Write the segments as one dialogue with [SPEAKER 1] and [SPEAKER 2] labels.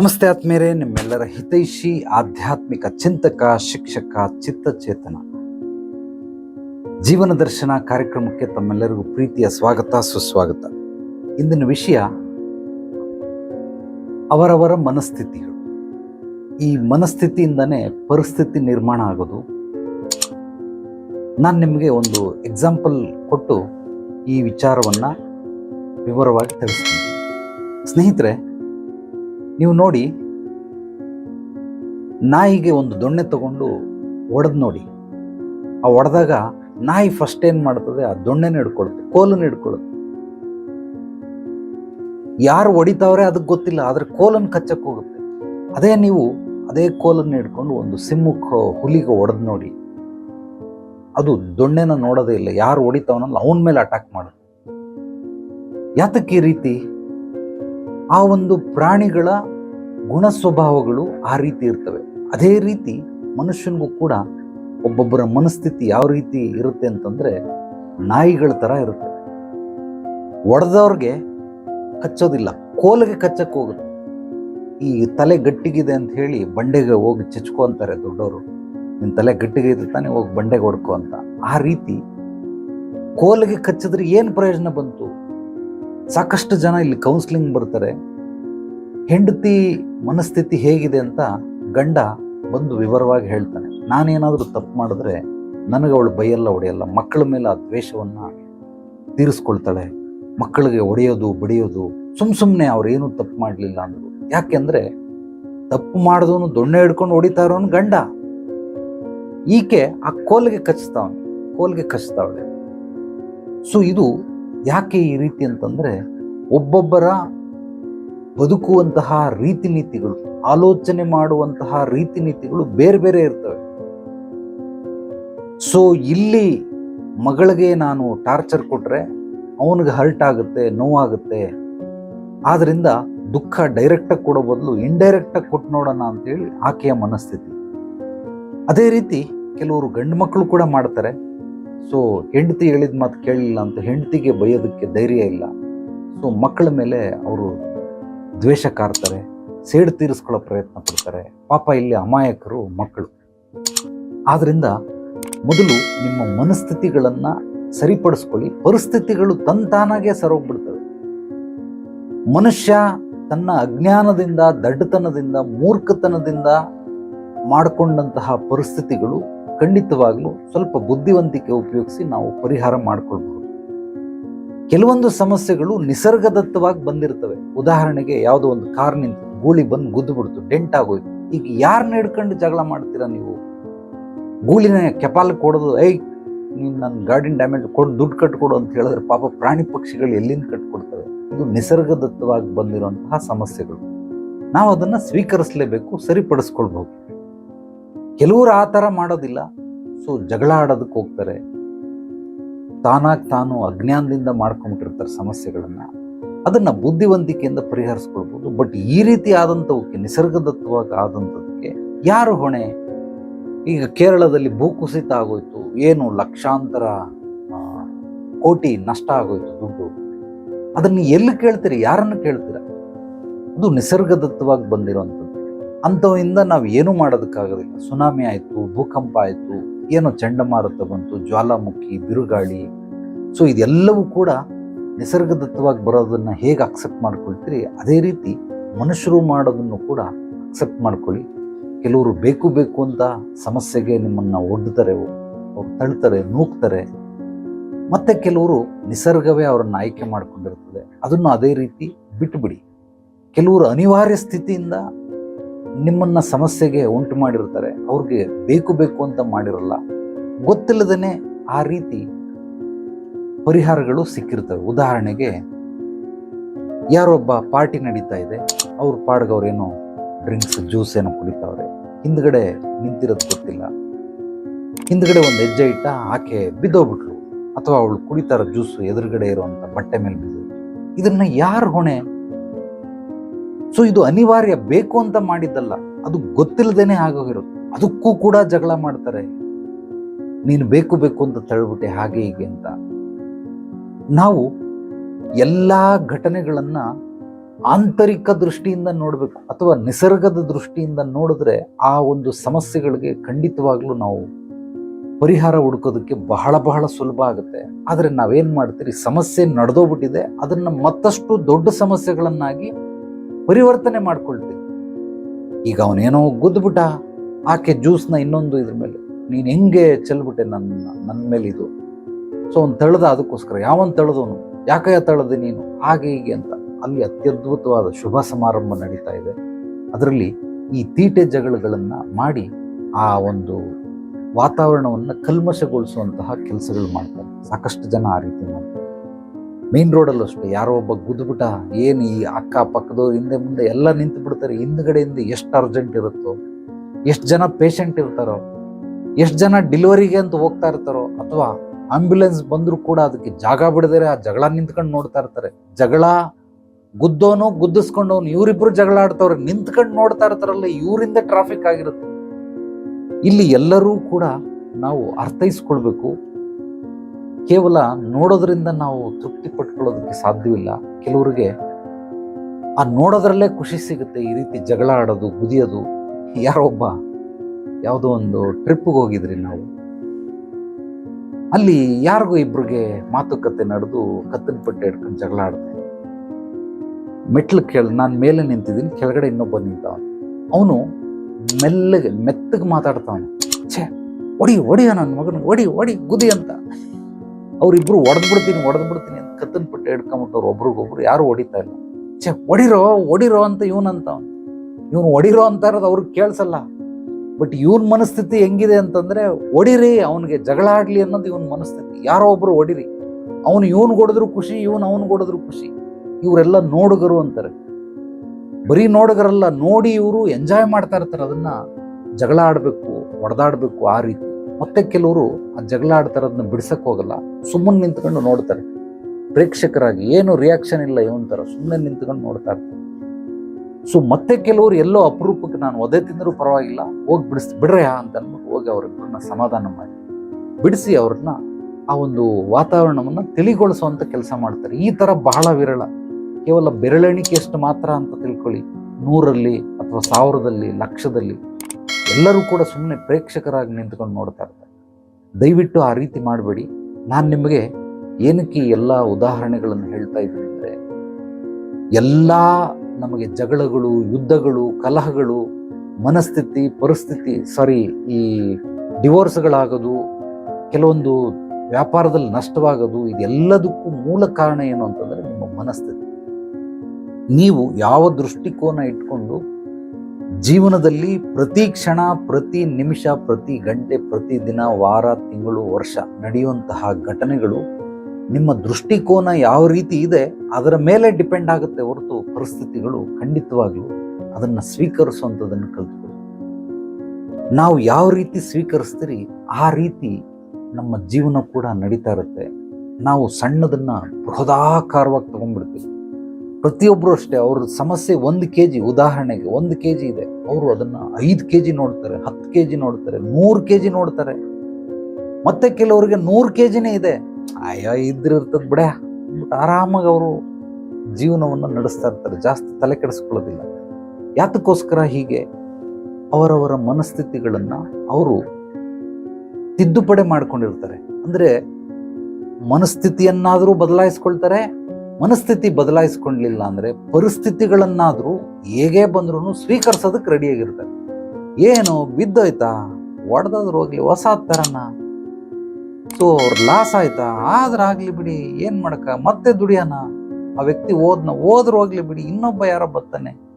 [SPEAKER 1] ನಮಸ್ತೆ ಆತ್ಮೇರೆ ನಿಮ್ಮೆಲ್ಲರ ಹಿತೈಷಿ ಆಧ್ಯಾತ್ಮಿಕ ಚಿಂತಕ, ಶಿಕ್ಷಕ, ಚಿತ್ತಚೇತನ. ಜೀವನ ದರ್ಶನ ಕಾರ್ಯಕ್ರಮಕ್ಕೆ ತಮ್ಮೆಲ್ಲರಿಗೂ ಪ್ರೀತಿಯ ಸ್ವಾಗತ, ಸುಸ್ವಾಗತ. ಇಂದಿನ ವಿಷಯ, ಅವರವರ ಮನಸ್ಥಿತಿಗಳು. ಈ ಮನಸ್ಥಿತಿಯಿಂದನೇ ಪರಿಸ್ಥಿತಿ ನಿರ್ಮಾಣ ಆಗೋದು. ನಾನು ನಿಮಗೆ ಒಂದು ಎಕ್ಸಾಂಪಲ್ ಕೊಟ್ಟು ಈ ವಿಚಾರವನ್ನು ವಿವರವಾಗಿ ತಿಳಿಸ್ತೀನಿ. ಸ್ನೇಹಿತರೆ ನೀವು ನೋಡಿ. ನಾಯಿಗೆ ಒಂದು ದೊಣ್ಣೆ ತಗೊಂಡು ಒಡೆದು ನೋಡಿ. ಆ ಒಡೆದಾಗ ನಾಯಿ ಫಸ್ಟ್ ಏನು ಮಾಡ್ತದೆ? ಆ ದೊಣ್ಣೆನ ಹಿಡ್ಕೊಳುತ್ತೆ, ಕೋಲನ್ನು ಹಿಡ್ಕೊಳ್ಳುತ್ತೆ ಯಾರು ಹೊಡಿತಾವ್ರೆ ಅದಕ್ಕೆ ಗೊತ್ತಿಲ್ಲ, ಆದರೆ ಕೋಲನ್ನು ಕಚ್ಚಕ್ಕೆ ಹೋಗುತ್ತೆ. ಅದೇ ನೀವು ಅದೇ ಕೋಲನ್ನು ಹಿಡ್ಕೊಂಡು ಒಂದು ಸಿಮ್ಮುಖ ಹುಲಿಗೆ ಒಡೆದು ನೋಡಿ. ಅದು ದೊಣ್ಣೆನ ನೋಡೋದೇ ಇಲ್ಲ, ಯಾರು ಹೊಡಿತಾವನಲ್ಲ ಅವನ ಮೇಲೆ ಅಟ್ಯಾಕ್ ಮಾಡುತ್ತೆ ಯಾತಕ್ಕೆ ಈ ರೀತಿ? ಆ ಒಂದು ಪ್ರಾಣಿಗಳ ಗುಣ ಸ್ವಭಾವಗಳು ಆ ರೀತಿ ಇರ್ತವೆ. ಅದೇ ರೀತಿ ಮನುಷ್ಯನಿಗೂ ಕೂಡ ಒಬ್ಬೊಬ್ಬರ ಮನಸ್ಥಿತಿ ಯಾವ ರೀತಿ ಇರುತ್ತೆ ಅಂತಂದರೆ ನಾಯಿಗಳ ಥರ ಇರುತ್ತೆ. ಒಡೆದವ್ರಿಗೆ ಕಚ್ಚೋದಿಲ್ಲ, ಕೋಲಿಗೆ ಕಚ್ಚಕ್ಕೆ ಹೋಗುತ್ತೆ ಈ ತಲೆ ಗಟ್ಟಿಗಿದೆ ಅಂತ ಹೇಳಿ ಬಂಡೆಗೆ ಹೋಗಿ ಚಚ್ಕೊ ಅಂತಾರೆ ದೊಡ್ಡವರು. ನಿನ್ನ ತಲೆ ಗಟ್ಟಿಗೆ ಇದ್ರೆ ತಾನೇ, ಹೋಗಿ ಬಂಡೆಗೆ ಹೊಡ್ಕೊ ಅಂತ. ಆ ರೀತಿ ಕೋಲಿಗೆ ಕಚ್ಚಿದ್ರೆ ಏನು ಪ್ರಯೋಜನ ಬಂತು? ಸಾಕಷ್ಟು ಜನ ಇಲ್ಲಿ ಕೌನ್ಸಿಲಿಂಗ್ ಬರ್ತಾರೆ. ಹೆಂಡತಿ ಮನಸ್ಥಿತಿ ಹೇಗಿದೆ ಅಂತ ಗಂಡ ಬಂದು ವಿವರವಾಗಿ ಹೇಳ್ತಾನೆ. ನಾನೇನಾದರೂ ತಪ್ಪು ಮಾಡಿದ್ರೆ ನನಗೆ ಅವಳು ಬೈಯಲ್ಲ, ಹೊಡೆಯಲ್ಲ, ಮಕ್ಕಳ ಮೇಲೆ ಆ ದ್ವೇಷವನ್ನು ತೀರಿಸ್ಕೊಳ್ತಾಳೆ. ಮಕ್ಕಳಿಗೆ ಒಡೆಯೋದು ಬಡಿಯೋದು ಸುಮ್ಮ ಸುಮ್ಮನೆ ಅವ್ರೇನು ತಪ್ಪು ಮಾಡಲಿಲ್ಲ ಅಂದರು. ಯಾಕೆಂದರೆ ತಪ್ಪು ಮಾಡಿದವನು ದೊಣ್ಣೆ ಹಿಡ್ಕೊಂಡು ಹೊಡಿತಾ ಇರೋನು ಗಂಡ. ಈಕೆ ಆ ಕೋಲ್ಗೆ ಕಚ್ತಾವನು ಕೋಲ್ಗೆ ಕಚ್ತಾವಳೆ ಸೊ ಇದು ಯಾಕೆ ಈ ರೀತಿ ಅಂತಂದ್ರೆ ಒಬ್ಬೊಬ್ಬರ ಬದುಕುವಂತಹ ರೀತಿ ನೀತಿಗಳು ಆಲೋಚನೆ ಮಾಡುವಂತಹ ರೀತಿ ನೀತಿಗಳು ಬೇರೆ ಬೇರೆ ಇರ್ತವೆ. ಸೊ ಇಲ್ಲಿ ಮಗಳಿಗೆ ನಾನು ಟಾರ್ಚರ್ ಕೊಟ್ಟರೆ ಅವನಿಗೆ ಹರ್ಟ್ ಆಗುತ್ತೆ, ನೋವಾಗುತ್ತೆ. ಆದ್ದರಿಂದ ದುಃಖ ಡೈರೆಕ್ಟಾಗಿ ಕೊಡೋ ಬದಲು ಇಂಡೈರೆಕ್ಟಾಗಿ ಕೊಟ್ಟು ನೋಡೋಣ ಅಂತೇಳಿ ಆಕೆಯ ಮನಸ್ಥಿತಿ. ಅದೇ ರೀತಿ ಕೆಲವರು ಗಂಡು ಮಕ್ಕಳು ಕೂಡ ಮಾಡ್ತಾರೆ. ಸೊ ಹೆಂಡತಿ ಹೇಳಿದ ಮಾತು ಕೇಳಲಿಲ್ಲ ಅಂತ ಹೆಂಡತಿಗೆ ಬೈಯೋದಕ್ಕೆ ಧೈರ್ಯ ಇಲ್ಲ. ಸೊ ಮಕ್ಕಳ ಮೇಲೆ ಅವರು ದ್ವೇಷ ಕಾರ್ತಾರೆ ಸೇಡು ತೀರಿಸ್ಕೊಳ್ಳೋ ಪ್ರಯತ್ನ ಪಡ್ತಾರೆ. ಪಾಪ ಇಲ್ಲಿ ಅಮಾಯಕರು ಮಕ್ಕಳು. ಆದ್ದರಿಂದ ಮೊದಲು ನಿಮ್ಮ ಮನಸ್ಥಿತಿಗಳನ್ನು ಸರಿಪಡಿಸ್ಕೊಳ್ಳಿ. ಪರಿಸ್ಥಿತಿಗಳು ತಂತಾನಾಗೆ ಸರೋಗ್ಬಿಡ್ತವೆ. ಮನುಷ್ಯ ತನ್ನ ಅಜ್ಞಾನದಿಂದ, ದಡ್ಡತನದಿಂದ, ಮೂರ್ಖತನದಿಂದ ಮಾಡಿಕೊಂಡಂತಹ ಪರಿಸ್ಥಿತಿಗಳು ಖಂಡಿತವಾಗ್ಲೂ ಸ್ವಲ್ಪ ಬುದ್ಧಿವಂತಿಕೆ ಉಪಯೋಗಿಸಿ ನಾವು ಪರಿಹಾರ ಮಾಡಿಕೊಳ್ಬಹುದು. ಕೆಲವೊಂದು ಸಮಸ್ಯೆಗಳು ನಿಸರ್ಗದತ್ತವಾಗಿ ಬಂದಿರ್ತವೆ. ಉದಾಹರಣೆಗೆ ಯಾವುದೋ ಒಂದು ಕಾರ್ ನಿಂತು ಗೂಳಿ ಬಂದು ಗುದ್ದು ಬಿಡ್ತು, ಡೆಂಟ್ ಆಗೋಯ್ತು. ಈಗ ಯಾರನ್ನ ಹಿಡ್ಕೊಂಡು ಜಗಳ ಮಾಡ್ತೀರಾ ನೀವು? ಗೂಳಿನ ಕೆಪಾಲ್ ಕೊಡೋದು ಐ ನೀನು ನನ್ನ ಗಾಡಿನ ಡ್ಯಾಮೇಜ್ ಕೊಡು, ದುಡ್ಡು ಕಟ್ಕೊಡು ಅಂತ ಹೇಳಿದ್ರೆ ಪಾಪ ಪ್ರಾಣಿ ಪಕ್ಷಿಗಳು ಎಲ್ಲಿಂದ ಕಟ್ಕೊಡ್ತವೆ? ಇದು ನಿಸರ್ಗದತ್ತವಾಗಿ ಬಂದಿರುವಂತಹ ಸಮಸ್ಯೆಗಳು. ನಾವು ಅದನ್ನು ಸ್ವೀಕರಿಸಲೇಬೇಕು, ಸರಿಪಡಿಸ್ಕೊಳ್ಬಹುದು. ಕೆಲವರು ಆ ಥರ ಮಾಡೋದಿಲ್ಲ. ಸೊ ಜಗಳ ಆಡೋದಕ್ಕೆ ಹೋಗ್ತಾರೆ. ತಾನಾಗಿ ತಾನು ಅಜ್ಞಾನದಿಂದ ಮಾಡ್ಕೊಂಬಿಟ್ಟಿರ್ತಾರೆ ಸಮಸ್ಯೆಗಳನ್ನು. ಅದನ್ನು ಬುದ್ಧಿವಂತಿಕೆಯಿಂದ ಪರಿಹರಿಸ್ಕೊಳ್ಬೋದು. ಬಟ್ ಈ ರೀತಿ ಆದಂಥವಕ್ಕೆ ನಿಸರ್ಗದತ್ವವಾಗಿ ಆದಂಥದಕ್ಕೆ ಯಾರು ಹೊಣೆ? ಈಗ ಕೇರಳದಲ್ಲಿ ಭೂಕುಸಿತ ಆಗೋಯ್ತು. ಏನು ಲಕ್ಷಾಂತರ ಕೋಟಿ ನಷ್ಟ ಆಗೋಯ್ತು ದುಡ್ಡು. ಅದನ್ನು ಎಲ್ಲಿ ಕೇಳ್ತೀರಿ? ಯಾರನ್ನು ಕೇಳ್ತೀರಾ? ಅದು ನಿಸರ್ಗದತ್ತವಾಗಿ ಬಂದಿರುವಂಥದ್ದು ಅಂಥವಿಂದ ನಾವು ಏನೂ ಮಾಡೋದಕ್ಕಾಗೋದಿಲ್ಲ. ಸುನಾಮಿ ಆಯಿತು, ಭೂಕಂಪ ಆಯಿತು, ಏನೋ ಚಂಡಮಾರುತ ಬಂತು, ಜ್ವಾಲಾಮುಖಿ, ಬಿರುಗಾಳಿ. ಸೊ ಇದೆಲ್ಲವೂ ಕೂಡ ನಿಸರ್ಗದತ್ತವಾಗಿ ಬರೋದನ್ನು ಹೇಗೆ ಅಕ್ಸೆಪ್ಟ್ ಮಾಡ್ಕೊಳ್ತೀರಿ, ಅದೇ ರೀತಿ ಮನುಷ್ಯರು ಮಾಡೋದನ್ನು ಕೂಡ ಅಕ್ಸೆಪ್ಟ್ ಮಾಡ್ಕೊಳ್ಳಿ. ಕೆಲವರು ಬೇಕು ಬೇಕು ಅಂತ ಸಮಸ್ಯೆಗೆ ನಿಮ್ಮನ್ನು ಒಡ್ತಾರೆ, ಅವ್ರು ತಳ್ತಾರೆ, ನೂಕ್ತಾರೆ. ಮತ್ತು ಕೆಲವರು ನಿಸರ್ಗವೇ ಅವರನ್ನು ಆಯ್ಕೆ ಮಾಡಿಕೊಂಡಿರ್ತದೆ. ಅದನ್ನು ಅದೇ ರೀತಿ ಬಿಟ್ಟುಬಿಡಿ ಕೆಲವರು ಅನಿವಾರ್ಯ ಸ್ಥಿತಿಯಿಂದ ನಿಮ್ಮನ್ನ ಸಮಸ್ಯೆಗೆ ಉಂಟು ಮಾಡಿರ್ತಾರೆ, ಅವ್ರಿಗೆ ಬೇಕು ಬೇಕು ಅಂತ ಮಾಡಿರಲ್ಲ ಗೊತ್ತಿಲ್ಲದೇ ಆ ರೀತಿ ಪರಿಹಾರಗಳು ಸಿಕ್ಕಿರ್ತವೆ. ಉದಾಹರಣೆಗೆ, ಯಾರೊಬ್ಬ ಪಾರ್ಟಿ ನಡೀತಾ ಇದೆ, ಅವ್ರ ಪಾಡ್ಗವ್ರೇನೋ ಡ್ರಿಂಕ್ಸ್, ಜ್ಯೂಸ್ ಏನೋ ಕುಡಿತಾವ್ರೆ, ಹಿಂದ್ಗಡೆ ನಿಂತಿರೋದು ಗೊತ್ತಿಲ್ಲ. ಹಿಂದ್ಗಡೆ ಒಂದು ಹೆಜ್ಜೆ ಇಟ್ಟ ಆಕೆ ಬಿದ್ದೋಗ್ಬಿಟ್ರು ಅಥವಾ ಅವಳು ಕುಡಿತಾರ ಜ್ಯೂಸು ಎದುರುಗಡೆ ಇರುವಂಥ ಬಟ್ಟೆ ಮೇಲೆ ಬಿದ್ದು ಇದನ್ನು ಯಾರು ಹೊಣೆ? ಸೊ ಇದು ಅನಿವಾರ್ಯ ಬೇಕು ಅಂತ ಮಾಡಿದ್ದಲ್ಲ, ಅದು ಗೊತ್ತಿಲ್ಲದೇನೆ ಆಗೋಗಿರುತ್ತೆ. ಅದಕ್ಕೂ ಕೂಡ ಜಗಳ ಮಾಡ್ತಾರೆ. ನೀನು ಬೇಕು ಬೇಕು ಅಂತ ತಳ್ಬಿಟ್ಟೆ ಹಾಗೆ ಹೀಗೆ ಅಂತ. ನಾವು ಎಲ್ಲ ಘಟನೆಗಳನ್ನ ಆಂತರಿಕ ದೃಷ್ಟಿಯಿಂದ ನೋಡಬೇಕು ಅಥವಾ ನಿಸರ್ಗದ ದೃಷ್ಟಿಯಿಂದ ನೋಡಿದ್ರೆ ಆ ಒಂದು ಸಮಸ್ಯೆಗಳಿಗೆ ಖಂಡಿತವಾಗ್ಲೂ ನಾವು ಪರಿಹಾರ ಹುಡುಕೋದಕ್ಕೆ ಬಹಳ ಬಹಳ ಸುಲಭ ಆಗುತ್ತೆ. ಆದರೆ ನಾವೇನು ಮಾಡ್ತೀರಿ, ಸಮಸ್ಯೆ ನಡೆದೋಗ್ಬಿಟ್ಟಿದೆ, ಅದನ್ನ ಮತ್ತಷ್ಟು ದೊಡ್ಡ ಸಮಸ್ಯೆಗಳನ್ನಾಗಿ ಪರಿವರ್ತನೆ ಮಾಡ್ಕೊಳ್ತೀವಿ ಈಗ ಅವನೇನೋ ಗುದ್ದುಬಿಟ್ಟ, ಆಕೆ ಜ್ಯೂಸ್ನ ಇನ್ನೊಂದು ಇದ್ರ ಮೇಲೆ, ನೀನು ಹೆಂಗೆ ಚೆಲ್ಬಿಟ್ಟೆ ನನ್ನ ನನ್ನ ಮೇಲೆ ಇದು? ಸೊ ಅವ್ನು ತಳ್ದ ಅದಕ್ಕೋಸ್ಕರ, ಯಾವನ್ ತಳ್ದವನು? ಯಾಕೆ ತಳ್ದೆ ನೀನು? ಹಾಗೆ ಹೀಗೆ ಅಂತ. ಅಲ್ಲಿ ಅತ್ಯದ್ಭುತವಾದ ಶುಭ ಸಮಾರಂಭ ನಡೀತಾ ಇದೆ. ಅದರಲ್ಲಿ ಈ ತೀಟೆ ಜಗಳಗಳನ್ನು ಮಾಡಿ ಆ ಒಂದು ವಾತಾವರಣವನ್ನು ಕಲ್ಮಶಗೊಳಿಸುವಂತಹ ಕೆಲಸಗಳು ಮಾಡ್ತಾರೆ. ಸಾಕಷ್ಟು ಜನ ಆ ರೀತಿ ಮಾಡ್ತಾರೆ. ಮೇನ್ ರೋಡಲ್ಲೂ ಅಷ್ಟೇ. ಯಾರೋ ಒಬ್ಬ ಗುದ್ದುಬಿಟ್ಟ ಏನು ಈ ಅಕ್ಕ ಪಕ್ಕದವ್ರು ಹಿಂದೆ ಮುಂದೆ ಎಲ್ಲ ನಿಂತು ಬಿಡ್ತಾರೆ ಹಿಂದ್ಗಡೆಯಿಂದ ಎಷ್ಟು ಅರ್ಜೆಂಟ್ ಇರುತ್ತೋ, ಎಷ್ಟು ಜನ ಪೇಷಂಟ್ ಇರ್ತಾರೋ, ಎಷ್ಟು ಜನ ಡೆಲಿವರಿಗೆ ಅಂತ ಹೋಗ್ತಾ ಇರ್ತಾರೋ, ಅಥವಾ ಆಂಬ್ಯುಲೆನ್ಸ್ ಬಂದರೂ ಕೂಡ ಅದಕ್ಕೆ ಜಾಗ ಬಿಡದರೆ ಆ ಜಗಳ ನಿಂತ್ಕೊಂಡು ನೋಡ್ತಾ ಇರ್ತಾರೆ. ಜಗಳ ಗುದ್ದೋನು ಗುದ್ದಿಸ್ಕೊಂಡವನು, ಇವರಿಬ್ರು ಜಗಳ ಆಡ್ತವ್ರೆ, ನಿಂತ್ಕೊಂಡು ನೋಡ್ತಾ ಇರ್ತಾರಲ್ಲ, ಇವರಿಂದ ಟ್ರಾಫಿಕ್ ಆಗಿರುತ್ತೆ. ಇಲ್ಲಿ ಎಲ್ಲರೂ ಕೂಡ ನಾವು ಅರ್ಥೈಸ್ಕೊಳ್ಬೇಕು. ಕೇವಲ ನೋಡೋದ್ರಿಂದ ನಾವು ತೃಪ್ತಿ ಪಟ್ಕೊಳ್ಳೋದಕ್ಕೆ ಸಾಧ್ಯವಿಲ್ಲ. ಕೆಲವರಿಗೆ ಆ ನೋಡೋದ್ರಲ್ಲೇ ಖುಷಿ ಸಿಗುತ್ತೆ, ಈ ರೀತಿ ಜಗಳ ಆಡೋದು, ಗುದಿಯೋದು. ಯಾರೋ ಒಬ್ಬ ಯಾವುದೋ ಒಂದು ಟ್ರಿಪ್ಗೆ ಹೋಗಿದ್ರಿ ನಾವು. ಅಲ್ಲಿ ಯಾರಿಗೂ ಇಬ್ರಿಗೆ ಮಾತುಕತೆ ನಡೆದು ಕತ್ತಿನ ಪಟ್ಟೆ ಹಿಡ್ಕೊಂಡು ಜಗಳ ಆಡ್ತಾರೆ ಮೆಟ್ಲು ಕೇಳ, ನಾನು ಮೇಲೆ ನಿಂತಿದ್ದೀನಿ, ಕೆಳಗಡೆ ಇನ್ನೊಬ್ಬ ನಿಂತವನು. ಅವನು ಮೆಲ್ಲಗೆ, ಮೆತ್ತಗೆ ಮಾತಾಡ್ತಾವನು. ಛೇ, ಒಡಿ, ಒಡಿಯ ನನ್ನ ಮಗನ, ಒಡಿ ಒಡಿ, ಗುದಿ ಅಂತ. ಅವ್ರಿಬ್ರು ಒಡೆದು ಬಿಡ್ತೀನಿ ಒಡೆದು ಬಿಡ್ತೀನಿ ಅಂತ ಕತ್ತನ್ ಪಟ್ಟೆ ಹಿಡ್ಕೊಂಬಿಟ್ಟವ್ರು ಒಬ್ರಿಗೊಬ್ರು, ಯಾರು ಹೊಡಿತಾ ಇಲ್ಲ. ಛೇ, ಹೊಡಿರೋ ಹೊಡಿರೋ ಅಂತ ಇವನಂತ ಇವನು ಹೊಡಿರೋ ಅಂತ ಇರೋದು ಅವ್ರಿಗೆ ಕೇಳಿಸಲ್ಲ. ಬಟ್ ಇವನ್ ಮನಸ್ಥಿತಿ ಹೆಂಗಿದೆ ಅಂತಂದ್ರೆ ಒಡಿರಿ ಅವನಿಗೆ ಜಗಳ ಆಡ್ಲಿ ಅನ್ನೋದು ಇವನ್ ಮನಸ್ಥಿತಿ. ಯಾರೋ ಒಬ್ರು ಹೊಡಿರಿ. ಅವನು ಇವನ್ ಹೊಡೆದ್ರು ಖುಷಿ, ಇವನ್ ಅವನ್ ಹೊಡೆದ್ರು ಖುಷಿ. ಇವರೆಲ್ಲ ನೋಡುಗರು ಅಂತಾರೆ. ಬರೀ ನೋಡುಗರಲ್ಲ, ನೋಡಿ ಇವರು ಎಂಜಾಯ್ ಮಾಡ್ತಾ ಇರ್ತಾರೆ. ಅದನ್ನ ಜಗಳ ಆಡ್ಬೇಕು ಹೊಡೆದಾಡ್ಬೇಕು ಆ ರೀತಿ. ಮತ್ತೆ ಕೆಲವರು ಆ ಜಗಳ ಆಡ್ತಾರದನ್ನ ಬಿಡ್ಸಕ್ ಹೋಗಲ್ಲ. ಸುಮ್ಮನೆ ನಿಂತ್ಕೊಂಡು ನೋಡ್ತಾರೆ. ಪ್ರೇಕ್ಷಕರಾಗಿ ಏನು ರಿಯಾಕ್ಷನ್ ಇಲ್ಲ ಇವನ್ ಸುಮ್ಮನೆ ನಿಂತ್ಕೊಂಡು ನೋಡ್ತಾ ಇರ್ತಾರೆ. ಸೊ ಮತ್ತೆ ಕೆಲವರು ಎಲ್ಲೋ ಅಪರೂಪಕ್ಕೆ ನಾನು ಒದೆ ತಿಂದರೂ ಪರವಾಗಿಲ್ಲ, ಹೋಗಿ ಬಿಡಿಸ್, ಬಿಡ್ರೆ ಅಂತ ಅಂದ್ಬಿಟ್ಟು ಹೋಗಿ ಅವ್ರಿಬ್ಬರನ್ನ ಸಮಾಧಾನ ಮಾಡಿ. ಬಿಡಿಸಿ ಅವ್ರನ್ನ ಆ ಒಂದು ವಾತಾವರಣವನ್ನು ತಿಳಿಗೊಳಿಸುವಂತ ಕೆಲಸ ಮಾಡ್ತಾರೆ. ಈ ತರ ಬಹಳ ವಿರಳ. ಕೇವಲ ಬೆರಳೆಣಿಕೆಯಷ್ಟು ಮಾತ್ರ ಅಂತ ತಿಳ್ಕೊಳ್ಳಿ. ನೂರಲ್ಲಿ ಅಥವಾ ಸಾವಿರದಲ್ಲಿ, ಲಕ್ಷದಲ್ಲಿ. ಎಲ್ಲರೂ ಕೂಡ ಸುಮ್ಮನೆ ಪ್ರೇಕ್ಷಕರಾಗಿ ನಿಂತ್ಕೊಂಡು ನೋಡ್ತಾ ಇರ್ತಾರೆ. ದಯವಿಟ್ಟು ಆ ರೀತಿ ಮಾಡಬೇಡಿ. ನಾನು ನಿಮಗೆ ಏನಕ್ಕೆ ಎಲ್ಲ ಉದಾಹರಣೆಗಳನ್ನು ಹೇಳ್ತಾ ಇದ್ದೀನಿ ಅಂದರೆ, ಎಲ್ಲ ನಮಗೆ ಜಗಳಗಳು, ಯುದ್ಧಗಳು, ಕಲಹಗಳು, ಮನಸ್ಥಿತಿ, ಪರಿಸ್ಥಿತಿ ಸಾರಿ ಈ ಡಿವೋರ್ಸ್ಗಳಾಗೋದು ಕೆಲವೊಂದು ವ್ಯಾಪಾರದಲ್ಲಿ ನಷ್ಟವಾಗೋದು, ಇದೆಲ್ಲದಕ್ಕೂ ಮೂಲ ಕಾರಣ ಏನು ಅಂತಂದರೆ ನಿಮ್ಮ ಮನಸ್ಥಿತಿ. ನೀವು ಯಾವ ದೃಷ್ಟಿಕೋನ ಇಟ್ಕೊಂಡು ಜೀವನದಲ್ಲಿ ಪ್ರತಿ ಕ್ಷಣ, ಪ್ರತಿ ನಿಮಿಷ, ಪ್ರತಿ ಗಂಟೆ, ಪ್ರತಿ ದಿನ, ವಾರ, ತಿಂಗಳು, ವರ್ಷ ನಡೆಯುವಂತಹ ಘಟನೆಗಳು ನಿಮ್ಮ ದೃಷ್ಟಿಕೋನ ಯಾವ ರೀತಿ ಇದೆ, ಅದರ ಮೇಲೆ ಡಿಪೆಂಡ್ ಆಗುತ್ತೆ ಹೊರತು ಪರಿಸ್ಥಿತಿಗಳು ಖಂಡಿತವಾಗ್ಲೂ ಅದನ್ನು ಸ್ವೀಕರಿಸುವಂಥದ್ದನ್ನು ಕಲ್ತ್ಕೊಳ್ಳಿ. ನಾವು ಯಾವ ರೀತಿ ಸ್ವೀಕರಿಸ್ತೀರಿ, ಆ ರೀತಿ ನಮ್ಮ ಜೀವನ ಕೂಡ ನಡೀತಾ ಇರುತ್ತೆ. ನಾವು ಸಣ್ಣದನ್ನು ಬೃಹದಾಕಾರವಾಗಿ ತಗೊಂಡ್ಬಿಡ್ತೀವಿ. ಪ್ರತಿಯೊಬ್ಬರು ಅಷ್ಟೇ, ಅವ್ರ ಸಮಸ್ಯೆ ಒಂದು ಕೆ ಜಿ ಉದಾಹರಣೆಗೆ ಒಂದು ಕೆ ಜಿ ಇದೆ. ಅವರು ಅದನ್ನ ಐದು ಕೆ ಜಿ ನೋಡ್ತಾರೆ, ಹತ್ತು ಕೆ ಜಿ ನೋಡ್ತಾರೆ ನೂರು ಕೆ ಜಿ ನೋಡ್ತಾರೆ. ಮತ್ತೆ ಕೆಲವರಿಗೆ ನೂರು ಕೆ ಜಿನೇ ಇದೆ ಆಯಾ ಇದ್ರಿರ್ತದ ಬಿಡ. ಆರಾಮಾಗಿ ಅವರು ಜೀವನವನ್ನು ನಡೆಸ್ತಾ ಇರ್ತಾರೆ. ಜಾಸ್ತಿ ತಲೆ ಕೆಡಿಸ್ಕೊಳ್ಳೋದಿಲ್ಲ. ಯಾತಕ್ಕೋಸ್ಕರ ಹೀಗೆ ಅವರವರ ಮನಸ್ಥಿತಿಗಳನ್ನ ಅವರು ತಿದ್ದುಪಡಿ ಮಾಡ್ಕೊಂಡಿರ್ತಾರೆ. ಅಂದ್ರೆ ಮನಸ್ಥಿತಿಯನ್ನಾದರೂ ಬದಲಾಯಿಸ್ಕೊಳ್ತಾರೆ ಮನಸ್ಥಿತಿ ಬದಲಾಯಿಸ್ಕೊಂಡ್ಲಿಲ್ಲ ಅಂದ್ರೆ ಪರಿಸ್ಥಿತಿಗಳನ್ನಾದರೂ ಹೇಗೆ ಬಂದ್ರು ಸ್ವೀಕರಿಸೋದಕ್ಕೆ ರೆಡಿಯಾಗಿರ್ತಾರೆ ಏನು? ಬಿದ್ದೋಯ್ತಾ? ಒಡೆದಾದ್ರೂ ಹೋಗ್ಲಿ ಹೊಸ ಥರನ ಸೊ ಲಾಸ್ ಆಯ್ತಾ? ಆದ್ರೆ ಆಗಲಿ ಬಿಡಿ, ಏನು ಮಾಡಕ ಮತ್ತೆ ದುಡಿಯೋಣ? ಆ ವ್ಯಕ್ತಿ ಓದ್ನ ಹೋದ್ರು ಹೋಗ್ಲಿ ಬಿಡಿ, ಇನ್ನೊಬ್ಬ ಯಾರೋ ಬರ್ತಾನೆ.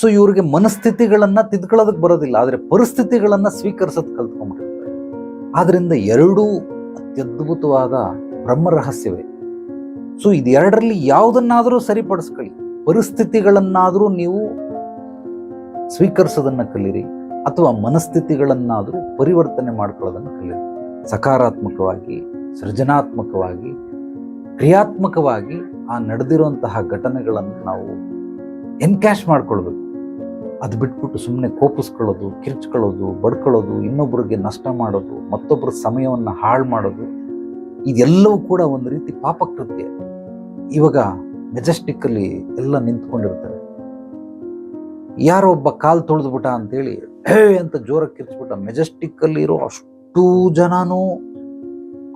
[SPEAKER 1] ಸೊ, ಇವ್ರಿಗೆ ಮನಸ್ಥಿತಿಗಳನ್ನ ತಿದ್ಕೊಳ್ಳೋದಕ್ಕೆ ಬರೋದಿಲ್ಲ, ಆದ್ರೆ ಪರಿಸ್ಥಿತಿಗಳನ್ನ ಸ್ವೀಕರಿಸೋದ್ ಕಲ್ತ್ಕೊಂಡ್ಬಿಟ್ಟಿರ್ತಾರೆ. ಆದ್ದರಿಂದ ಎರಡೂ ಅತ್ಯದ್ಭುತವಾದ ಬ್ರಹ್ಮ ರಹಸ್ಯವೇ. ಸೊ ಇದೆರಡರಲ್ಲಿ ಯಾವುದನ್ನಾದರೂ ಸರಿಪಡಿಸ್ಕೊಳ್ಳಿ. ಪರಿಸ್ಥಿತಿಗಳನ್ನಾದರೂ ನೀವು ಸ್ವೀಕರಿಸೋದನ್ನು ಕಲೀರಿ ಅಥವಾ ಮನಸ್ಥಿತಿಗಳನ್ನಾದರೂ ಪರಿವರ್ತನೆ ಮಾಡ್ಕೊಳ್ಳೋದನ್ನು ಕಲಿಯಿರಿ. ಸಕಾರಾತ್ಮಕವಾಗಿ, ಸೃಜನಾತ್ಮಕವಾಗಿ, ಕ್ರಿಯಾತ್ಮಕವಾಗಿ ಆ ನಡೆದಿರುವಂತಹ ಘಟನೆಗಳನ್ನು ನಾವು ಎನ್ಕ್ಯಾಶ್ ಮಾಡ್ಕೊಳ್ಬೇಕು. ಅದು ಬಿಟ್ಬಿಟ್ಟು ಸುಮ್ಮನೆ ಕೋಪಿಸ್ಕೊಳ್ಳೋದು, ಕಿರ್ಚ್ಕೊಳ್ಳೋದು, ಬಡ್ಕೊಳ್ಳೋದು ಇನ್ನೊಬ್ಬರಿಗೆ ನಷ್ಟ ಮಾಡೋದು ಮತ್ತೊಬ್ಬರ ಸಮಯವನ್ನು ಹಾಳು ಮಾಡೋದು ಇದೆಲ್ಲವೂ ಕೂಡ ಒಂದು ರೀತಿ ಪಾಪಕೃತ್ಯ. ಇವಾಗ ಮೆಜೆಸ್ಟಿಕ್ಕಲ್ಲಿ ಎಲ್ಲ ನಿಂತ್ಕೊಂಡಿರ್ತಾರೆ. ಯಾರೋ ಒಬ್ಬ ಕಾಲ್ ತೊಳೆದ್ಬಿಟ್ಟ ಅಂತೇಳಿ, ಹೇ ಅಂತ ಜೋರಕ್ಕೆ ಕಿರ್ಚ್ಬಿಟ್ಟ ಮೆಜೆಸ್ಟಿಕ್ಕಲ್ಲಿ ಇರೋ ಅಷ್ಟು ಜನನೂ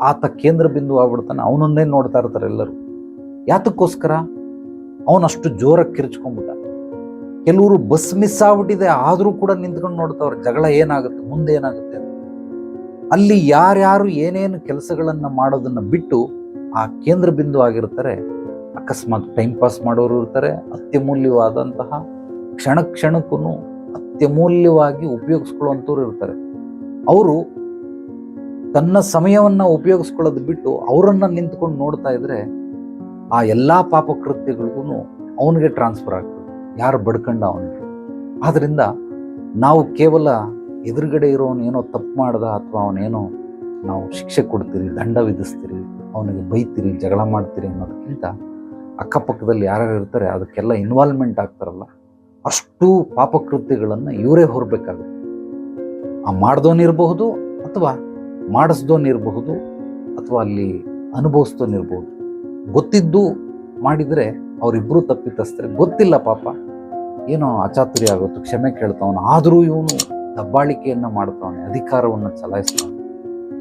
[SPEAKER 1] ಆತ ಕೇಂದ್ರ ಬಿಂದು ಆಗ್ಬಿಡ್ತಾನೆ. ಅವನನ್ನೇ ನೋಡ್ತಾ ಇರ್ತಾರೆ ಎಲ್ಲರೂ. ಯಾತಕ್ಕೋಸ್ಕರ? ಅವನಷ್ಟು ಜೋರಕ್ಕೆ ಕಿರ್ಚ್ಕೊಂಡ್ಬಿಟ್ಟ. ಕೆಲವರು ಬಸ್ ಮಿಸ್ ಆಗ್ಬಿಟ್ಟಿದೆ, ಆದರೂ ಕೂಡ ನಿಂತ್ಕೊಂಡು ನೋಡ್ತಾವ್ರೆ. ಜಗಳ ಏನಾಗುತ್ತೆ? ಮುಂದೆ ಏನಾಗುತ್ತೆ ಅಂತ. ಅಲ್ಲಿ ಯಾರ್ಯಾರು ಏನೇನು ಕೆಲಸಗಳನ್ನು ಮಾಡೋದನ್ನು ಬಿಟ್ಟು ಆ ಕೇಂದ್ರ ಬಿಂದು ಆಗಿರ್ತಾರೆ, ಅಕಸ್ಮಾತ್ ಟೈಮ್ ಪಾಸ್ ಮಾಡೋರು ಇರ್ತಾರೆ, ಅತ್ಯಮೂಲ್ಯವಾದಂತಹ ಕ್ಷಣ ಕ್ಷಣಕ್ಕೂ ಅತ್ಯಮೂಲ್ಯವಾಗಿ ಉಪಯೋಗಿಸ್ಕೊಳ್ಳುವಂಥವ್ರು ಇರ್ತಾರೆ. ಅವರು ತನ್ನ ಸಮಯವನ್ನು ಉಪಯೋಗಿಸ್ಕೊಳ್ಳೋದು ಬಿಟ್ಟು ಅವರನ್ನು ನಿಂತ್ಕೊಂಡು ನೋಡ್ತಾ ಇದ್ರೆ ಆ ಎಲ್ಲ ಪಾಪಕೃತ್ಯಗಳಿಗೂ ಅವನಿಗೆ ಟ್ರಾನ್ಸ್ಫರ್ ಆಗ್ತದೆ. ಯಾರು ಬಡ್ಕಂಡ ಅವನಿಗೆ. ಆದ್ದರಿಂದ ನಾವು ಕೇವಲ ಎದುರುಗಡೆ ಏನೋ ತಪ್ಪು ಮಾಡ್ದ ಅಥವಾ ಅವನೇನೋ ನಾವು ಶಿಕ್ಷೆ ಕೊಡ್ತೀರಿ, ದಂಡ ವಿಧಿಸ್ತೀರಿ, ಅವನಿಗೆ ಬೈತೀರಿ, ಜಗಳ ಮಾಡ್ತೀರಿ ಅನ್ನೋದಕ್ಕಿಂತ ಅಕ್ಕಪಕ್ಕದಲ್ಲಿ ಯಾರ್ಯಾರು ಇರ್ತಾರೆ ಅದಕ್ಕೆಲ್ಲ ಇನ್ವಾಲ್ವ್ಮೆಂಟ್ ಆಗ್ತಾರಲ್ಲ, ಅಷ್ಟು ಪಾಪಕೃತ್ಯಗಳನ್ನು ಇವರೇ ಹೊರಬೇಕಾಗುತ್ತೆ. ಆ ಮಾಡ್ದೋನಿರಬಹುದು ಅಥವಾ ಮಾಡಿಸ್ದೋನಿರಬಹುದು ಅಥವಾ ಅಲ್ಲಿ ಅನುಭವಿಸ್ದೋನಿರ್ಬೋದು ಗೊತ್ತಿದ್ದು ಮಾಡಿದರೆ ಅವರಿಬ್ಬರು ತಪ್ಪಿತಸ್ತಾರೆ ಗೊತ್ತಿಲ್ಲ ಪಾಪ, ಏನೋ ಅಚಾತುರ್ಯ ಆಗುತ್ತೆ ಕ್ಷಮೆ ಕೇಳ್ತಾವನು, ಆದರೂ ಇವನು ದಬ್ಬಾಳಿಕೆಯನ್ನು ಮಾಡ್ತಾವನೆ, ಅಧಿಕಾರವನ್ನು ಚಲಾಯಿಸ್ತಾನೆ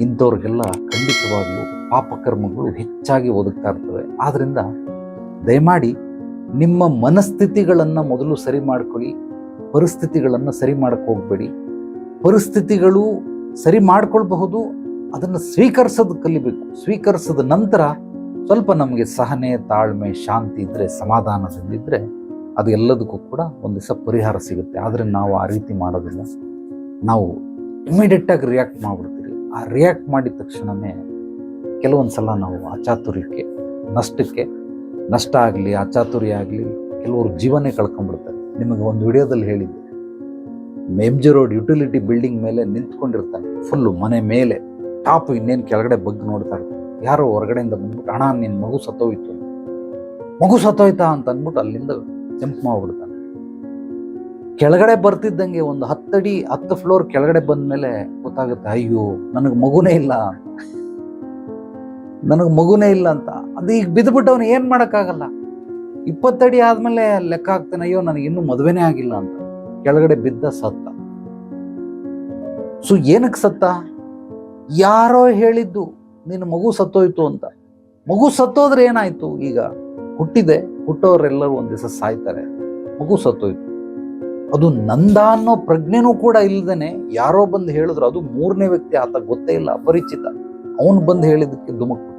[SPEAKER 1] ಇಂಥವ್ರಿಗೆಲ್ಲ ಖಂಡಿತವಾಗಿಯೂ ಪಾಪಕರ್ಮಗಳು ಹೆಚ್ಚಾಗಿ ಒದಗ್ತಾ ಇರ್ತವೆ. ಆದ್ದರಿಂದ ದಯಮಾಡಿ ನಿಮ್ಮ ಮನಸ್ಥಿತಿಗಳನ್ನು ಮೊದಲು ಸರಿ ಮಾಡ್ಕೊಳ್ಳಿ, ಪರಿಸ್ಥಿತಿಗಳನ್ನು ಸರಿ ಮಾಡಕ್ಕೆ ಹೋಗಬೇಡಿ. ಪರಿಸ್ಥಿತಿಗಳು ಸರಿ ಮಾಡ್ಕೊಳ್ಬಹುದು, ಅದನ್ನು ಸ್ವೀಕರಿಸೋದು ಕಲಿಬೇಕು. ಸ್ವೀಕರಿಸಿದ ನಂತರ ಸ್ವಲ್ಪ ನಮಗೆ ಸಹನೆ, ತಾಳ್ಮೆ, ಶಾಂತಿ ಇದ್ದರೆ ಸಮಾಧಾನದಿಂದಿದ್ದರೆ ಅದು ಎಲ್ಲದಕ್ಕೂ ಕೂಡ ಒಂದು ದಿವಸ ಪರಿಹಾರ ಸಿಗುತ್ತೆ. ಆದರೆ ನಾವು ಆ ರೀತಿ ಮಾಡೋದಿಲ್ಲ. ನಾವು ಇಮಿಡಿಯೇಟಾಗಿ ರಿಯಾಕ್ಟ್ ಮಾಡಿಬಿಡ್ತೀವಿ. ಆ ರಿಯಾಕ್ಟ್ ಮಾಡಿದ ತಕ್ಷಣವೇ ಕೆಲವೊಂದು ಸಲ ನಾವು ಅಚಾತುರ್ಯಕ್ಕೆ ನಷ್ಟಕ್ಕೆ, ನಷ್ಟ ಆಗಲಿ ಅಚಾತುರ್ಯ ಆಗಲಿ ಕೆಲವರು ಜೀವನೇ ಕಳ್ಕೊಂಡ್ಬಿಡ್ತಾರೆ. ನಿಮಗೆ ಒಂದು ವಿಡಿಯೋದಲ್ಲಿ ಹೇಳಿದ್ದೆ. M G road utility building ಮೇಲೆ ನಿಂತ್ಕೊಂಡಿರ್ತಾನೆ. ಫುಲ್ಲು ಮನೆ ಮೇಲೆ. ಟಾಪ್ ಇನ್ನೇನು ಕೆಳಗಡೆ ಬಗ್ಗೆ ನೋಡ್ತಾ ಇರ್ತಾನೆ. ಯಾರೋ ಹೊರಗಡೆಯಿಂದ ಬಂದ್ಬಿಟ್ಟು, ಅಣ್ಣ ನಿನ್ನ ಮಗು ಸತ್ತೋಯ್ತು. ಮಗು ಸತ್ತೋಯ್ತಾ ಅಂತ ಅಂದ್ಬಿಟ್ಟು ಅಲ್ಲಿಂದ ಜಂಪ್ ಮಾಡ್ಬಿಡ್ತಾನೆ. ಕೆಳಗಡೆ ಬರ್ತಿದ್ದಂಗೆ ಒಂದು ಹತ್ತಡಿ, ಹತ್ತು ಫ್ಲೋರ್ ಕೆಳಗಡೆ ಬಂದ್ಮೇಲೆ ಗೊತ್ತಾಗುತ್ತೆ, ಅಯ್ಯೋ, ನನಗೆ ಮಗುನೇ ಇಲ್ಲ. ನನಗೆ ಮಗುನೇ ಇಲ್ಲ ಅಂತ. ಅದು ಈಗ ಬಿದ್ದುಬಿಟ್ಟು ಅವನು ಏನು ಮಾಡೋಕ್ಕಾಗಲ್ಲ. ಇಪ್ಪತ್ತಡಿ ಆದ್ಮೇಲೆ ಲೆಕ್ಕ ಹಾಕ್ತಾನೆ, ಅಯ್ಯೋ, ನನಗೆ ಇನ್ನೂ ಮದುವೆನೇ ಆಗಿಲ್ಲ ಅಂತ. ಕೆಳಗಡೆ ಬಿದ್ದ ಸತ್ತ. ಸೊ ಏನಕ್ಕೆ ಸತ್ತ? ಯಾರೋ ಹೇಳಿದ್ದು, ನಿನ್ನ ಮಗು ಸತ್ತೋಯ್ತು ಅಂತ. ಮಗು ಸತ್ತೋದ್ರೆ ಏನಾಯ್ತು? ಈಗ ಹುಟ್ಟಿದೆ, ಹುಟ್ಟೋರೆಲ್ಲರೂ ಒಂದು ದಿವಸ ಸಾಯ್ತಾರೆ. ಮಗು ಸತ್ತೋಯ್ತು. ಅದು ನಂದ ಅನ್ನೋ ಪ್ರಜ್ಞೆನೂ ಕೂಡ ಇಲ್ಲದೇನೆ ಯಾರೋ ಬಂದು ಹೇಳಿದ್ರು, ಅದು ಮೂರನೇ ವ್ಯಕ್ತಿ ಆತ, ಗೊತ್ತೇ ಇಲ್ಲ, ಅಪರಿಚಿತ. ಅವನು ಬಂದು ಹೇಳಿದಕ್ಕೆ ದುಮಕ್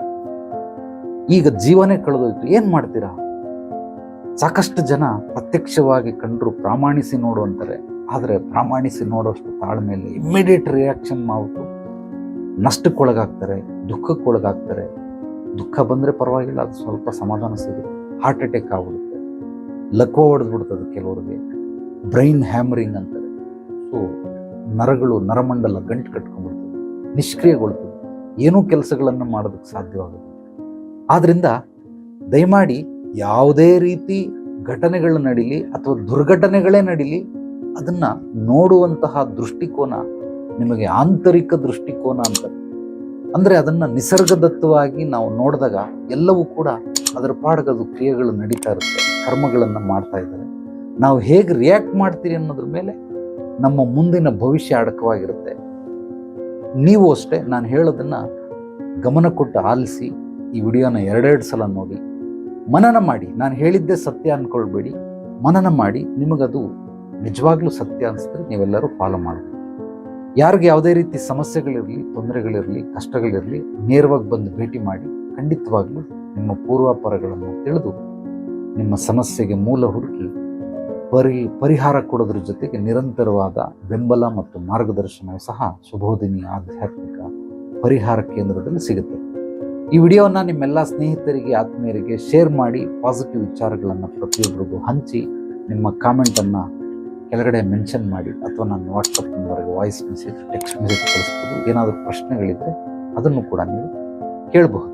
[SPEAKER 1] ಈಗ ಜೀವನೇ ಕಳೆದೋಯ್ತು. ಏನ್ ಮಾಡ್ತೀರಾ? ಸಾಕಷ್ಟು ಜನ ಪ್ರತ್ಯಕ್ಷವಾಗಿ ಕಂಡ್ರು ಪ್ರಾಮಾಣಿಸಿ ನೋಡು ಅಂತಾರೆ. ಆದರೆ ಪ್ರಾಮಾಣಿಸಿ ನೋಡೋಷ್ಟು ತಾಳ್ಮೆಯಲ್ಲಿ ಇಮ್ಮಿಡಿಯೇಟ್ ರಿಯಾಕ್ಷನ್ ಮಾಡ್ಬಿಟ್ಟು ನಷ್ಟಕ್ಕೊಳಗಾಗ್ತಾರೆ, ದುಃಖಕ್ಕೊಳಗಾಗ್ತಾರೆ. ದುಃಖ ಬಂದರೆ ಪರವಾಗಿಲ್ಲ, ಅದು ಸ್ವಲ್ಪ ಸಮಾಧಾನ ಸಿಗುತ್ತೆ. ಹಾರ್ಟ್ ಅಟ್ಯಾಕ್ ಆಗ್ಬಿಡುತ್ತೆ. ಲಕ್ವ ಹೊಡೆದ್ಬಿಡ್ತದೆ ಕೆಲವ್ರಿಗೆ. ಬ್ರೈನ್ ಹ್ಯಾಮರಿಂಗ್ ಅಂತಾರೆ. ಸೊ, ನರಗಳು ನರಮಂಡಲ ಗಂಟು ಕಟ್ಕೊಂಡ್ಬಿಡ್ತದೆ, ನಿಷ್ಕ್ರಿಯಗೊಳ್ತದೆ. ಏನೂ ಕೆಲಸಗಳನ್ನು ಮಾಡೋದಕ್ಕೆ ಸಾಧ್ಯವಾಗುತ್ತೆ ಆದ್ದರಿಂದ ದಯಮಾಡಿ ಯಾವುದೇ ರೀತಿ ಘಟನೆಗಳು ನಡೀಲಿ ಅಥವಾ ದುರ್ಘಟನೆಗಳೇ ನಡೀಲಿ, ಅದನ್ನು ನೋಡುವಂತಹ ದೃಷ್ಟಿಕೋನ, ನಿಮಗೆ ಆಂತರಿಕ ದೃಷ್ಟಿಕೋನ ಅಂತ. ಅಂದರೆ ಅದನ್ನು ನಿಸರ್ಗದತ್ತವಾಗಿ ನಾವು ನೋಡಿದಾಗ ಎಲ್ಲವೂ ಕೂಡ ಅದರ ಪಾಡಗದು ಕ್ರಿಯೆಗಳು ನಡೀತಾ ಇರುತ್ತೆ, ಕರ್ಮಗಳನ್ನು ಮಾಡ್ತಾ ಇದ್ದಾರೆ. ನಾವು ಹೇಗೆ ರಿಯಾಕ್ಟ್ ಮಾಡ್ತೀರಿ ಅನ್ನೋದ್ರ ಮೇಲೆ ನಮ್ಮ ಮುಂದಿನ ಭವಿಷ್ಯ ಅಡಕವಾಗಿರುತ್ತೆ. ನೀವು ಅಷ್ಟೇ, ನಾನು ಹೇಳೋದನ್ನು ಗಮನ ಕೊಟ್ಟು ಆಲಿಸಿ ಈ ವಿಡಿಯೋನ ಎರಡೆರಡು ಸಲ ನೋಡಿ. ಮನನ ಮಾಡಿ, ನಾನು ಹೇಳಿದ್ದೇ ಸತ್ಯ ಅಂದ್ಕೊಳ್ಬೇಡಿ ಮನನ ಮಾಡಿ, ನಿಮಗದು ನಿಜವಾಗ್ಲೂ ಸತ್ಯ ಅನಿಸಿದ್ರೆ ನೀವೆಲ್ಲರೂ ಫಾಲೋ ಮಾಡಬೇಕು. ಯಾರಿಗೆ ಯಾವುದೇ ರೀತಿ ಸಮಸ್ಯೆಗಳಿರಲಿ, ತೊಂದರೆಗಳಿರಲಿ, ಕಷ್ಟಗಳಿರಲಿ, ನೇರವಾಗಿ ಬಂದು ಭೇಟಿ ಮಾಡಿ, ಖಂಡಿತವಾಗ್ಲೂ ನಿಮ್ಮ ಪೂರ್ವಾಪರಗಳನ್ನು ತಿಳಿದು ನಿಮ್ಮ ಸಮಸ್ಯೆಗೆ ಮೂಲ ಹುಡುಕಿ ಪರಿ, ಪರಿಹಾರ ಕೊಡೋದ್ರ ಜೊತೆಗೆ ನಿರಂತರವಾದ ಬೆಂಬಲ ಮತ್ತು ಮಾರ್ಗದರ್ಶನ ಸಹ ಸುಬೋಧಿನಿ ಆಧ್ಯಾತ್ಮಿಕ ಪರಿಹಾರ ಕೇಂದ್ರದಲ್ಲಿ ಸಿಗುತ್ತೆ. ಈ ವಿಡಿಯೋನ ನಿಮ್ಮೆಲ್ಲ ಸ್ನೇಹಿತರಿಗೆ, ಆತ್ಮೀಯರಿಗೆ ಶೇರ್ ಮಾಡಿ, ಪಾಸಿಟಿವ್ ವಿಚಾರಗಳನ್ನು ಪ್ರತಿಯೊಬ್ಬರಿಗೂ ಹಂಚಿ, ನಿಮ್ಮ ಕಾಮೆಂಟನ್ನು ಕೆಳಗಡೆ ಮೆನ್ಷನ್ ಮಾಡಿ ಅಥವಾ ನನ್ನ ವಾಟ್ಸಪ್ ನಂಬರ್ಗೆ ವಾಯ್ಸ್ ಮೆಸೇಜ್, ಟೆಕ್ಸ್ಟ್ ಮೆಸೇಜ್ ಕಳಿಸ್ಬೋದು. ಏನಾದರೂ ಪ್ರಶ್ನೆಗಳಿದ್ದರೆ ಅದನ್ನು ಕೂಡ ನೀವು ಕೇಳಬಹುದು.